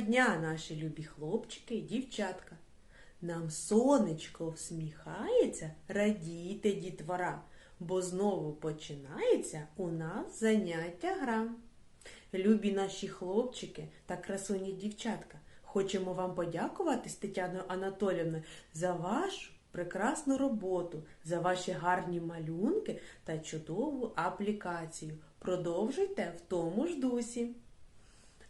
дня, наші любі хлопчики і дівчатка. Нам сонечко всміхається, радійте, дітвора, бо знову починається у нас заняття гра. Любі наші хлопчики та красуні дівчатка, хочемо вам подякувати з Тетяною Анатоліївною за вашу прекрасну роботу, за ваші гарні малюнки та чудову аплікацію. Продовжуйте в тому ж дусі.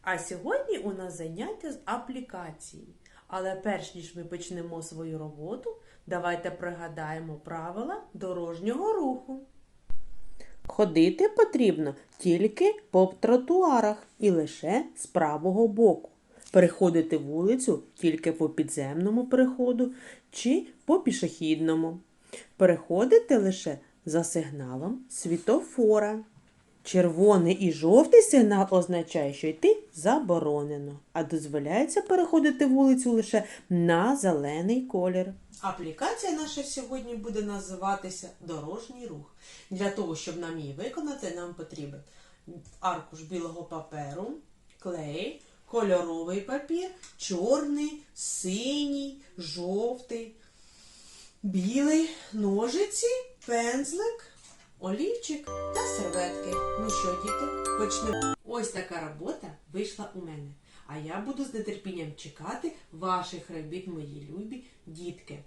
А сьогодні у нас заняття з аплікації. Але перш ніж ми почнемо свою роботу, давайте пригадаємо правила дорожнього руху. Ходити потрібно тільки по тротуарах і лише з правого боку. Переходити вулицю тільки по підземному переходу чи по пішохідному. Переходити лише за сигналом світофора. Червоний і жовтий сигнал означає, що йти заборонено, а дозволяється переходити вулицю лише на зелений колір. Аплікація наша сьогодні буде називатися Дорожній рух. Для того, щоб нам її виконати, нам потрібен аркуш білого паперу, клей, кольоровий папір, чорний, синій, жовтий, білий, ножиці, пензлик, олівчик та серветки. Що, діти, почнемо. Ось така робота вийшла у мене. А я буду з нетерпінням чекати ваших робіт, мої любі дітки.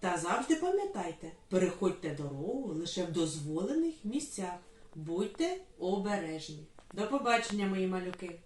Та завжди пам'ятайте, переходьте дорогу лише в дозволених місцях. Будьте обережні. До побачення, мої малюки!